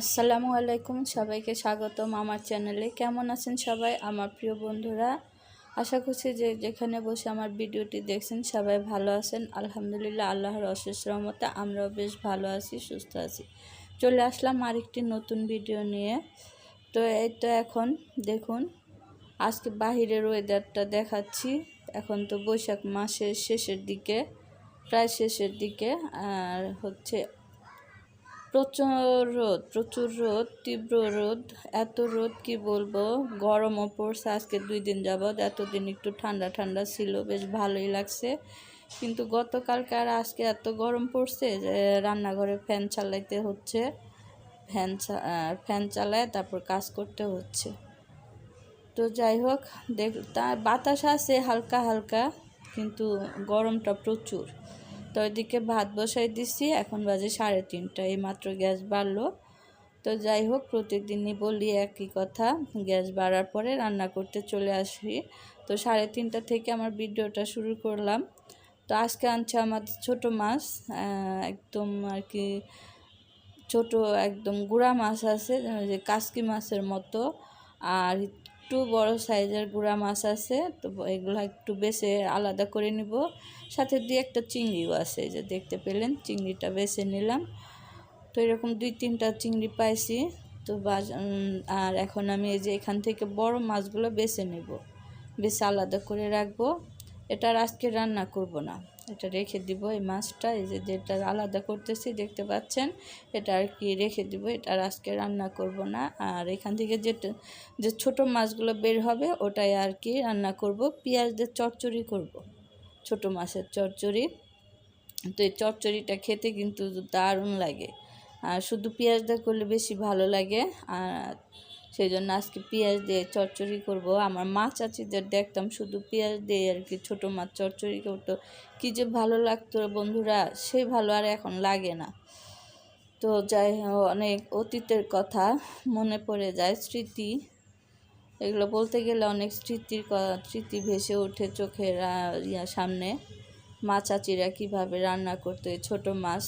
আসসালামু আলাইকুম, সবাইকে স্বাগতম আমার চ্যানেলে। কেমন আছেন সবাই? আমার প্রিয় বন্ধুরা, আশা করছি যে যেখানে বসে আমার ভিডিওটি দেখছেন সবাই ভালো আছেন। আলহামদুলিল্লাহ, আল্লাহর অশেষ রহমতে আমরাও বেশ ভালো আছি, সুস্থ আছি। চলে আসলাম আরেকটি নতুন ভিডিও নিয়ে। তো এই তো এখন দেখুন, আজকে বাহিরের ওয়েদারটা দেখাচ্ছি। এখন তো বৈশাখ মাসের শেষের দিকে, প্রায় শেষের দিকে, আর হচ্ছে প্রচুর রোদ প্রচুর রোদ, তীব্র রোদ, এত রোদ কি বলব? গরমও পড়ছে আজকে দুই দিন যাবৎ এতদিন একটু ঠান্ডা ঠান্ডা ছিল, বেশ ভালোই লাগছে। কিন্তু গতকালকে আর আজকে এত গরম পড়ছে যে রান্নাঘরে ফ্যান চালাইতে হচ্ছে, ফ্যান ফ্যান চালায় তারপর কাজ করতে হচ্ছে। তো যাই হোক, দেখ, তা বাতাস আছে হালকা হালকা, কিন্তু গরমটা প্রচুর। তো ওইদিকে ভাত বসাই দিছি, এখন বাজে সাড়ে তিনটা, এই মাত্র গ্যাস বাড়লো। তো যাই হোক, প্রতিদিনই বলি একই কথা, গ্যাস বাড়ার পরে রান্না করতে চলে আসি। তো সাড়ে তিনটা থেকে আমার ভিডিওটা শুরু করলাম। তো আজকে আনছে আমাদের ছোট মাছ একদম আর কি ছোট একদম গুড়া মাছ আছে, যে কাসকি মাছের মতো। আর একটু বড় সাইজের গুঁড়া মাছ আছে, তো এগুলো একটু বেছে আলাদা করে নিব। সাথে দুই একটা চিংড়িও আছে যে দেখতে পেলেন, চিংড়িটা বেছে নিলাম। তো এরকম দুই তিনটা চিংড়ি পাইছি, তো আর এখন আমি এই যে এখান থেকে বড় মাছগুলো বেছে নেব, বেছে আলাদা করে রাখব। এটা আজকে রান্না করব না। এটা রেখে দিব এই মাছটা, এই যে যেটা আলাদা করতেছি, দেখতে পাচ্ছেন? এটা আর কি রেখে দিব, এটা আর আজকে রান্না করব না। আর এখান থেকে যেটা যে ছোট মাছগুলো বের হবে, ওটাই আর কি রান্না করব। পেঁয়াজ দিয়ে চচ্চড়ি করব, ছোট মাছের চচ্চড়ি তো এই চচ্চড়িটা খেতে কিন্তু দারুণ লাগে। আর শুধু পেঁয়াজ করলে বেশি ভালো লাগে। আর সেই জন্য আজকে পেঁয়াজ দিয়ে চচ্চড়ি করব। আমার মা চাচিদের দেখতাম শুধু পেঁয়াজ দিয়ে আর কি, ছোটো মাছ চচ্চড়ি করতো। কী যে ভালো লাগতো বন্ধুরা সেই ভালো আর এখন লাগে না। তো যাই অনেক অতীতের কথা মনে পড়ে যায়, স্মৃতি। এগুলো বলতে গেলে অনেক স্মৃতির স্মৃতি ভেসে ওঠে চোখের সামনে। মা চাচিরা কীভাবে রান্না করতো ছোটো মাছ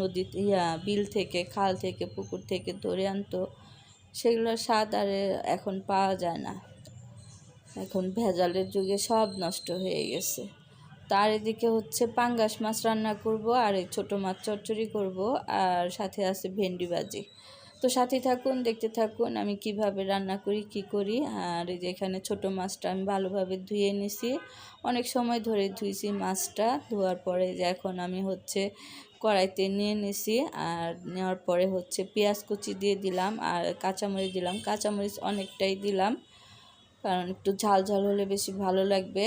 নদী ইয়া, বিল থেকে, খাল থেকে, পুকুর থেকে ধরে আনতো। সেগুলোর স্বাদ আর এখন পাওয়া যায় না। এখন ভেজালের যুগে সব নষ্ট হয়ে গেছে। তার এদিকে হচ্ছে পাঙ্গাস মাছ রান্না করব, আর এই ছোটো মাছ চচ্চড়ি করব, আর সাথে আছে ভেন্ডি ভাজি। তো সাথে থাকুন, দেখতে থাকুন আমি কীভাবে রান্না করি, কি করি। আর এই যে এখানে ছোটো মাছটা আমি ভালোভাবে ধুয়ে নিছি। অনেক সময় ধরে ধুইছি মাছটা, ধোয়ার পরে যে এখন আমি হচ্ছে কড়াইতে নিয়ে নিছি। আর নেওয়ার পরে হচ্ছে পেঁয়াজ কুচি দিয়ে দিলাম আর কাঁচামরিচ দিলাম। কাঁচামরিচ অনেকটাই দিলাম, কারণ একটু ঝাল ঝাল হলে বেশি ভালো লাগবে।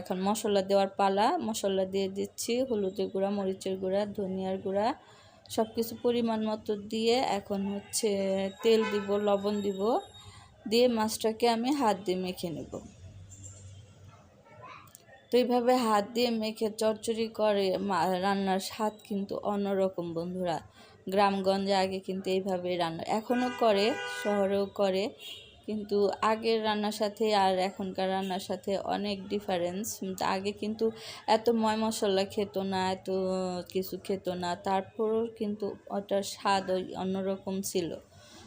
এখন মশলা দেওয়ার পালা, মশলা দিয়ে দিচ্ছি হলুদের গুঁড়া, মরিচের গুঁড়া, ধনিয়ার গুঁড়া সব কিছু পরিমাণ মতো দিয়ে এখন হচ্ছে তেল দিব, লবণ দিব, দিয়ে মাছটাকে আমি হাত দিয়ে মেখে নেব। তো এইভাবে হাত দিয়ে মেখে চচ্চড়ি করে রান্নার স্বাদ কিন্তু অন্যরকম বন্ধুরা। গ্রামগঞ্জে আগে কিন্তু এইভাবে রান্না, এখনও করে, শহরেও করে। কিন্তু আগের রান্নার সাথে আর এখনকার রান্নার সাথে অনেক ডিফারেন্স আগে কিন্তু এত ময় মশলা খেত না, এত কিছু খেত না, তারপরও কিন্তু ওটার স্বাদ ওই অন্যরকম ছিল।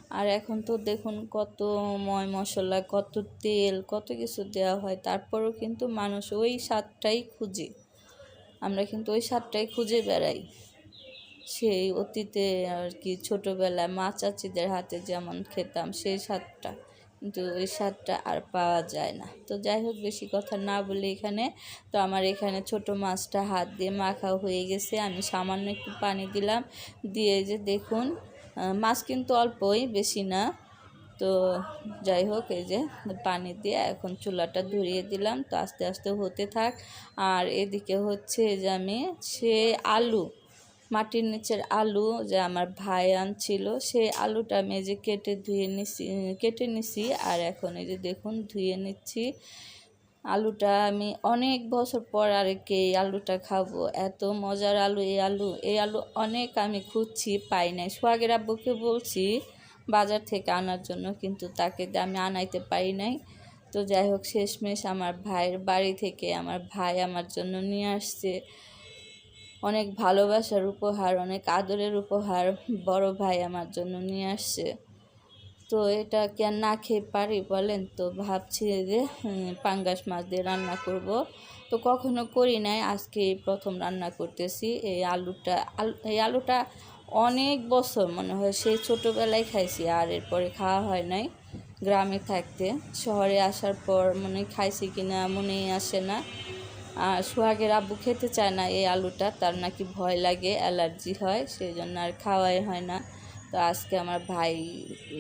আর এখন তো দেখুন কত ময় মশলা কত তেল, কত কিছু দেওয়া হয়, তারপরও কিন্তু মানুষ ওই স্বাদটাই খুঁজে। আমরা কিন্তু ওই স্বাদটাই খুঁজে বেড়াই। সেই অতীতে আর কি ছোটোবেলায় মা চাচিদের হাতে যেমন খেতাম সেই স্বাদটা। কিন্তু ওই স্বাদটা আর পাওয়া যায় না। তো যাই হোক, বেশি কথা না বলে এখানে। তো আমার এখানে ছোট মাছটা হাত দিয়ে মাখা হয়ে গেছে। আমি সামান্য একটু পানি দিলাম। দিয়ে যে দেখুন মাছ কিন্তু অল্পই, বেশি না। তো যাই হোক, এই যে পানি দিয়ে এখন চুলাটা ধরিয়ে দিলাম। তো আস্তে আস্তে হতে থাক। আর এদিকে হচ্ছে যে আমি সে আলু মাটির নিচের আলু যে আমার ভাই আনছিল, সেই আলুটা আমি যে কেটে ধুয়ে নিছি, কেটে নিছি আর এখন এই যে দেখুন ধুয়ে নিচ্ছি। আলুটা আমি অনেক বছর পর আরেকে এই আলুটা খাব, এত মজার আলু এই আলু এই আলু অনেক আমি খুঁজছি, পাই নাই। সোহাগের আব্বুকে বলছি বাজার থেকে আনার জন্য, কিন্তু তাকে আমি আনাইতে পারি নাই। তো যাই হোক, শেষমেশ আমার ভাইয়ের বাড়ি থেকে আমার ভাই আমার জন্য নিয়ে আসছে। অনেক ভালোবাসার উপহার, অনেক আদরের উপহার বড় ভাই আমার জন্য নিয়ে আসছে। তো এটা কি আর না খেয়ে পারি বলেন তো? ভাবছি যে পাঙ্গাস মাছ দিয়ে রান্না করব। তো কখনো করি নাই, আজকে প্রথম রান্না করতেছি। এই আলুটা, আলু, এই আলুটা অনেক বছর মনে হয়, সেই ছোটোবেলায় খাইছি, আর এরপরে খাওয়া হয় নাই গ্রামে থাকতে। শহরে আসার পর মনে খাইছি কিনা মনেই আসে না। সোহাগের আব্বু খেতে চায় না এই আলুটা, তার নাকি ভয় লাগে, অ্যালার্জি হয় সেই জন্য আর খাওয়াই হয় না। তো আজকে আমার ভাই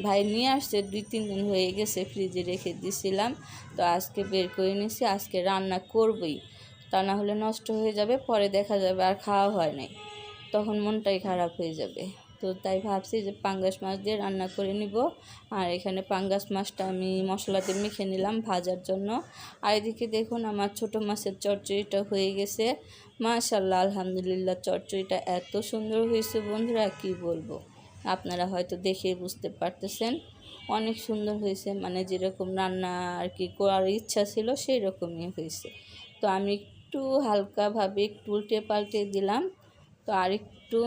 ভাই নিয়ে আসছে, দুই তিন দিন হয়ে গেছে ফ্রিজে রেখে দিছিলাম। তো আজকে বের করে নিয়েছি আজকে রান্না করবই। তা না হলে নষ্ট হয়ে যাবে, পরে দেখা যাবে আর খাওয়া হয় নাই। তখন মনটাই খারাপ হয়ে যাবে। তো তাই ভাবছি যে পাঙ্গাস মাছ দিয়ে রান্না করে নিব। আর এখানে পাঙ্গাস মাছটা আমি মশলাতে মেখে নিলাম ভাজার জন্য। আর এদিকে দেখুন আমার ছোট মাছের চচ্চড়িটা হয়ে গেছে। মাশাল্লাহ আলহামদুলিল্লাহ, চচ্চড়িটা এত সুন্দর হয়েছে বন্ধুরা, কি বলব? আপনারা হয়তো দেখে বুঝতে পারতেছেন। অনেক সুন্দর হয়েছে মানে যেরকম রান্না আর কি করার ইচ্ছা ছিল সেই রকমই হয়েছে। তো আমি একটু হালকাভাবে একটু উল্টে পাল্টে দিলাম। তো আরেকটু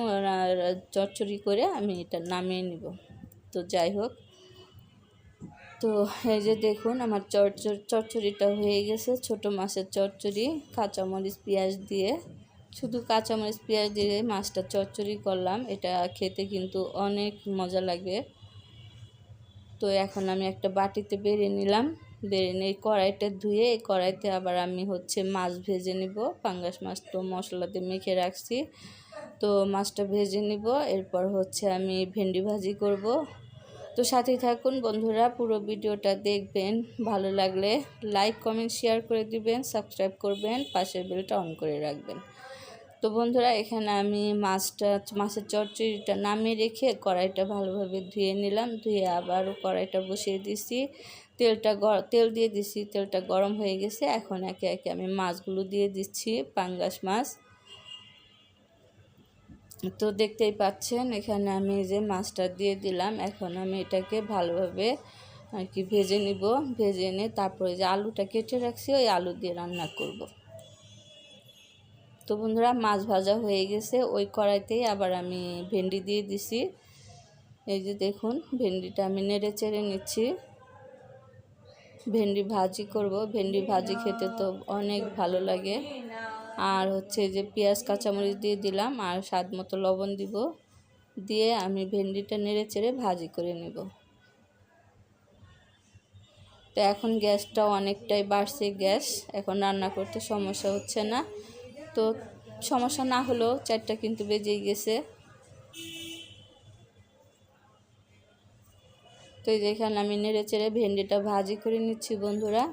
চচ্চড়ি করে আমি এটা নামিয়ে নিব। তো যাই হোক। তো এই যে দেখুন আমার চচ্চড়ি চচ্চড়িটা হয়ে গেছে, ছোট মাছের চচ্চড়ি, কাঁচামরিচ, পেঁয়াজ দিয়ে। শুধু কাঁচামরিচ, পেঁয়াজ দিয়ে মাছটা চচ্চড়ি করলাম, এটা খেতে কিন্তু অনেক মজা লাগে তো এখন আমি একটা বাটিতে বেড়ে নিলাম, বেড়ে নিয়ে কড়াইটা ধুয়ে, এই কড়াইতে আবার আমি হচ্ছে মাছ ভেজে নিব, পাঙ্গাস মাছ তো মশলাতে মেখে রাখছি। তো মাছটা ভেজে নিব। এরপর হচ্ছে আমি ভেন্ডি ভাজি করব। তো সাথেই থাকুন বন্ধুরা, পুরো ভিডিওটা দেখবেন। ভালো লাগলে লাইক, কমেন্ট, শেয়ার করে দিবেন, সাবস্ক্রাইব করবেন, পাশের বেলটা অন করে রাখবেন। তো বন্ধুরা, এখানে আমি মাছটা, মাছের চচ্চড়িটা নামিয়ে রেখে কড়াইটা ভালোভাবে ধুয়ে নিলাম। ধুয়ে আবারও কড়াইটা বসিয়ে দিছি। তেলটা তেল দিয়ে দিছি। তেলটা গরম হয়ে গেছে। এখন একে একে আমি মাছগুলো দিয়ে দিচ্ছি, পাঙ্গাস মাছ। তো দেখতেই পাচ্ছেন, এখানে আমি যে মাছটা দিয়ে দিলাম, এখন আমি এটাকে ভালোভাবে আর কি ভেজে নিব। ভেজে নিয়ে তারপরে যে আলুটা কেটে রাখছি, ওই আলু দিয়ে রান্না করব। তো বন্ধুরা, মাছ ভাজা হয়ে গেছে, ওই কড়াইতেই আবার আমি ভেন্ডি দিয়ে দিছি। এই যে দেখুন, ভেন্ডিটা আমি নেড়ে চেড়ে নিচ্ছি। ভেন্ডি ভাজি করব, ভেন্ডি ভাজি খেতে তো অনেক ভালো লাগে। আর হচ্ছে যে পেঁয়াজ, কাঁচামরিচ দিয়ে দিলাম আর স্বাদ মতো লবণ দিব। দিয়ে আমি ভেন্ডিটা নেড়ে চেড়ে ভাজি করে নেব। তো এখন গ্যাসটা অনেকটাই বাড়ছে গ্যাস। এখন রান্না করতে সমস্যা হচ্ছে না। তো সমস্যা না হলেও চারটা কিন্তু বেজেই গেছে। তো যেখানে আমি নেড়ে চেড়ে ভেন্ডিটা ভাজি করে নিচ্ছি বন্ধুরা।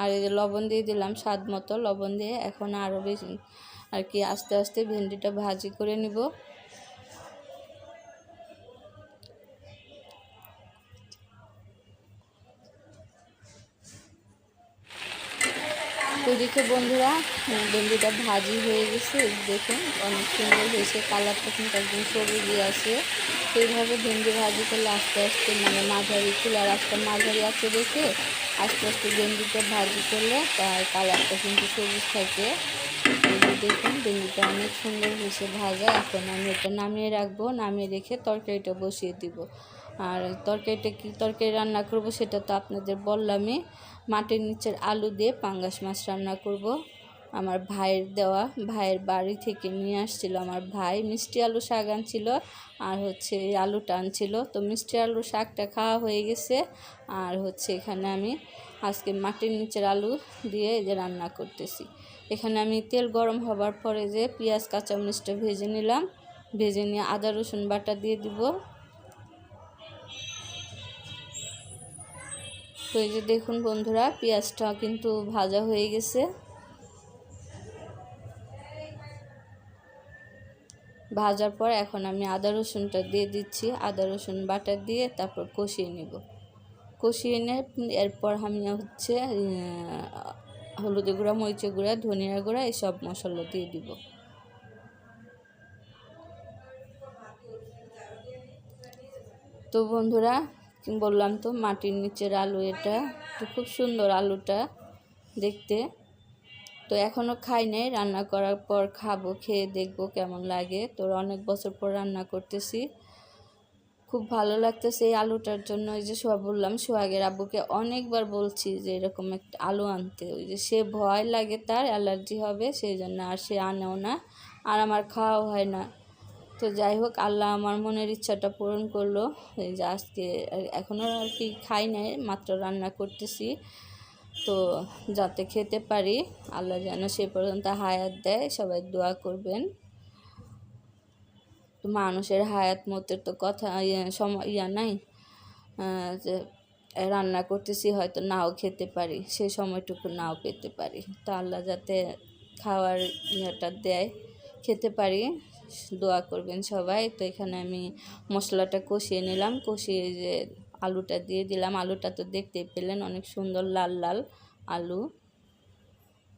আর এই যে লবণ দিয়ে দিলাম স্বাদ মতো, লবণ দিয়ে এখন আরও বেশি আর কি আস্তে আস্তে ভেন্ডিটা ভাজি করে নিব। ওইদিকে বন্ধুরা, ভেন্ডিটা ভাজি হয়ে গেছে। দেখুন অনেক সুন্দর হয়েছে, কালারটা কিন্তু একদম সবুজই আছে। সেইভাবে ভেন্ডি ভাজি করলে আস্তে আস্তে মানে মাঝারি চুলার আস্তে মাঝারি আছে দেখে আস্তে আস্তে ভেন্ডিটা ভাজি করলে তার কালারটা কিন্তু সবুজ থাকে। দেখুন, ডেঙ্গুটা অনেক সুন্দর হয়েছে, ভাজা। এখন আমি এটা নামিয়ে রাখব। নামিয়ে রেখে তরকারিটা বসিয়ে দিব। আর তরকারিটা কি তরকারি রান্না করব সেটা তো আপনাদের বললামই। মাটির নিচের আলু দিয়ে পাঙ্গাস মাছ রান্না করব। আমার ভাইয়ের দেওয়া, ভাইয়ের বাড়ি থেকে নিয়ে আসছিল আমার ভাই। মিষ্টি আলু শাক আনছিল আর হচ্ছে আলুটা আনছিল। তো মিষ্টি আলু শাকটা খাওয়া হয়ে গেছে। আর হচ্ছে এখানে আমি আজকে মাটির নিচের আলু দিয়ে যে রান্না করতেছি। এখানে আমি তেল গরম হবার পরে যে পেঁয়াজ, কাঁচামরিচটা ভেজে নিলাম। ভেজে নিয়ে আদা, রসুন বাটা দিয়ে দিব। তো এই যে দেখুন বন্ধুরা, পেঁয়াজটা কিন্তু ভাজা হয়ে গেছে। ভাজার পর এখন আমি আদা রসুনটা দিয়ে দিচ্ছি। আদা রসুন বাটা দিয়ে তারপর কষিয়ে নেব। কষিয়ে নিয়ে এরপর আমি হচ্ছে হলুদের গুঁড়া, মরিচের গুঁড়া, ধনিয়া গুঁড়া, এসব মশলা দিয়ে দিব। তো বন্ধুরা, বললাম তো মাটির নিচের আলু এটা, তো খুব সুন্দর আলুটা দেখতে। তো এখনও খাই নাই, রান্না করার পর খাব, খেয়ে দেখব কেমন লাগে। তো অনেক বছর পর রান্না করতেছি। খুব ভালো লাগতেছে এই আলুটার জন্য। ওই যে সোয়া বললাম, সোহাগের আব্বুকে অনেকবার বলছি যে এরকম একটা আলু আনতে। ওই যে সে ভয় লাগে তার, অ্যালার্জি হবে, সেই জন্য আর সে আনেও না, আর আমার খাওয়াও হয় না। তো যাই হোক, আল্লাহ আমার মনের ইচ্ছাটা পূরণ করল। এই যে আজকে এখনও আর কি খাই নাই, মাত্র রান্না করতেছি। তো যাতে খেতে পারি, আল্লাহ যেন সে পর্যন্ত হায়াত দেয়, সবাই দোয়া করবেন। তো মানুষের হায়াত মতের তো কথা ইয়ে সময় ইয়া নাই। যে রান্না করতেছি, হয়তো নাও খেতে পারি, সে সময়টুকু নাও পেতে পারি। তো আল্লাহ যাতে খাওয়ার ইয়েটা দেয়, খেতে পারি, দোয়া করবেন সবাই। তো এখানে আমি মশলাটা কষিয়ে নিলাম, কষিয়ে যে আলুটা দিয়ে দিলাম। আলুটা তো দেখতেই পেলেন অনেক সুন্দর লাল লাল আলু।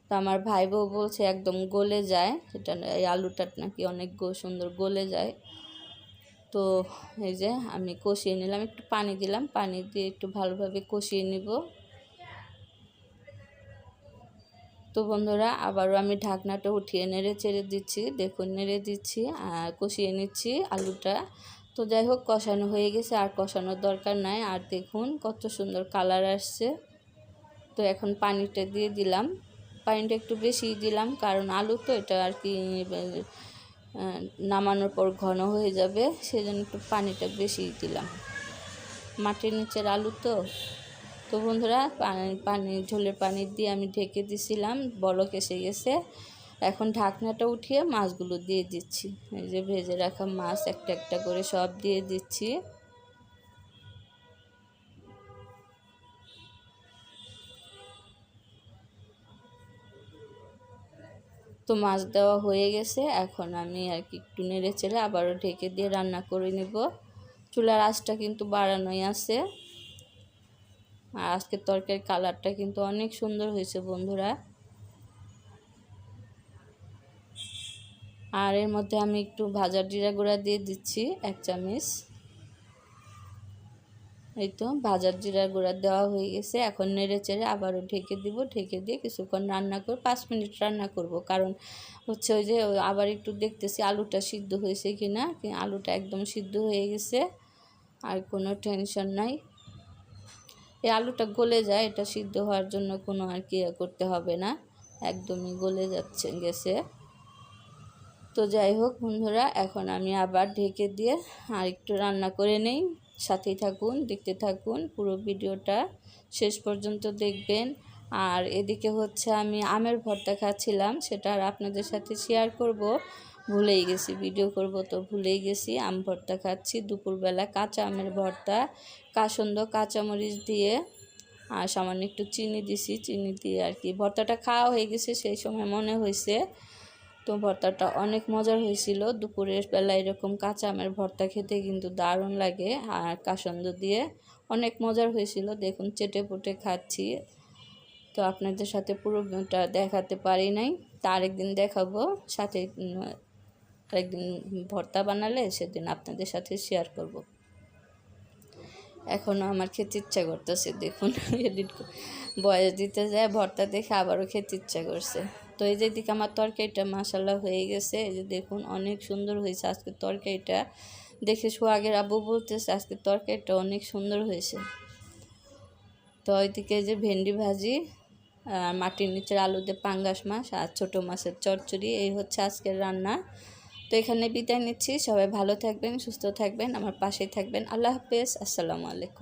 তো আমার ভাই বউ বলছে একদম গলে যায়। সেটা এই আলুটা নাকি অনেক সুন্দর গলে যায়। তো এই যে আমি কষিয়ে নিলাম, একটু পানি দিলাম। পানি দিয়ে একটু ভালোভাবে কষিয়ে নিব। তো বন্ধুরা, আবারও আমি ঢাকনাটা উঠিয়ে নেড়ে চেড়ে দিচ্ছি। দেখুন, নেড়ে দিচ্ছি আর কষিয়ে নিচ্ছি আলুটা। তো যাই হোক, কষানো হয়ে গেছে, আর কষানোর দরকার নাই। আর দেখুন, কত সুন্দর কালার আসছে। তো এখন পানিটা দিয়ে দিলাম। পানিটা একটু বেশি দিলাম, কারণ আলু তো, এটা আর কি নামানোর পর ঘন হয়ে যাবে, সেজন্য একটু পানিটা বেশি দিলাম। মাটির নিচের আলু তো। তো বন্ধুরা পানি পানি, ঝোলের পানি দিয়ে আমি ঢেকে দিছিলাম, বলক এসে গেছে। এখন ঢাকনাটা উঠিয়ে মাছগুলো দিয়ে দিচ্ছি। এই যে ভেজে রাখা মাছ একটা একটা করে সব দিয়ে দিচ্ছি। তো মাছ দেওয়া হয়ে গেছে, এখন আমি আর কি একটু নেড়ে চেড়ে আবারও ঢেকে দিয়ে রান্না করে নেব। চুলার আঁচটা কিন্তু বাড়ানোই আছে। আর আজকের তরকারির কালারটা কিন্তু অনেক সুন্দর হয়েছে বন্ধুরা। আর এর মধ্যে আমি একটু ভাজার জিরা গুঁড়া দিয়ে দিচ্ছি, এক চামচ। এই তো, ভাজার জিরা গুঁড়া দেওয়া হয়ে গেছে। এখন নেড়ে চেড়ে আবারও ঢেকে দিব, ঢেকে দিয়ে কিছুক্ষণ রান্না করে, পাঁচ মিনিট রান্না করব। কারণ হচ্ছে ওই যে আবার একটু দেখতেছি আলুটা সিদ্ধ হয়েছে কি না আলুটা একদম সিদ্ধ হয়ে গেছে। আর কোনো টেনশন নাই। এই আলুটা গলে যায়, এটা সিদ্ধ হওয়ার জন্য কোনো আর কি করতে হবে না। একদমই গলে যাচ্ছে, গেছে। তো যাই হোক বন্ধুরা, এখন আমি আবার ঢেকে দিয়ে আর একটু রান্না করে নেই। সাথেই থাকুন, দেখতে থাকুন, পুরো ভিডিওটা শেষ পর্যন্ত দেখবেন। আর এদিকে হচ্ছে আমি আমের ভর্তা খাচ্ছিলাম, সেটা আর আপনাদের সাথে শেয়ার করব। ভুলেই গেছি ভিডিও করব তো ভুলেই গেছি। আম ভর্তা খাচ্ছি, দুপুরবেলা কাঁচা আমের ভর্তা, কাসন্দ কাঁচামরিচ দিয়ে, আর সামান্য একটু চিনি দিছি। চিনি দিয়ে আর কি, ভর্তাটা খাওয়া হয়ে গেছে, সেই সময় মনে হয়েছে তো ভর্তাটা অনেক মজার হয়েছিল। দুপুরের বেলা এরকম কাঁচা আমের ভর্তা খেতে কিন্তু দারুণ লাগে আর কাসন্দ দিয়ে অনেক মজার হয়েছিল। দেখুন, চেটে পুটে খাচ্ছি। তো আপনাদের সাথে পুরোটা দেখাতে পারি নাই। তা আরেকদিন দেখাবো। সাথে আরেকদিন ভর্তা বানালে সেদিন আপনাদের সাথে শেয়ার করব। এখনও আমার খেতে ইচ্ছা করতেছে, দেখুন এডিট বয়স দিতে যায়, ভর্তা দেখে আবারও খেতে ইচ্ছা করছে। তো এই যে দিকে আমার তরকারিটা মাসাল্লাহ হয়ে গেছে। এই যে দেখুন, অনেক সুন্দর হয়েছে আজকের তরকারিটা। দেখে সোহাগের আব্বু বলতেছে, আজকের তরকারিটা অনেক সুন্দর হয়েছে। তো ওইদিকে যে ভেন্ডি ভাজি আর মাটির নিচের আলুতে পাঙ্গাস মাছ আর ছোটো মাছের চচ্চড়ি, এই হচ্ছে আজকের রান্না। তো এখানে বিদায় নিচ্ছি। সবাই ভালো থাকবেন, সুস্থ থাকবেন, আমার পাশেই থাকবেন। আল্লাহ হাফেজ। আসসালামু আলাইকুম।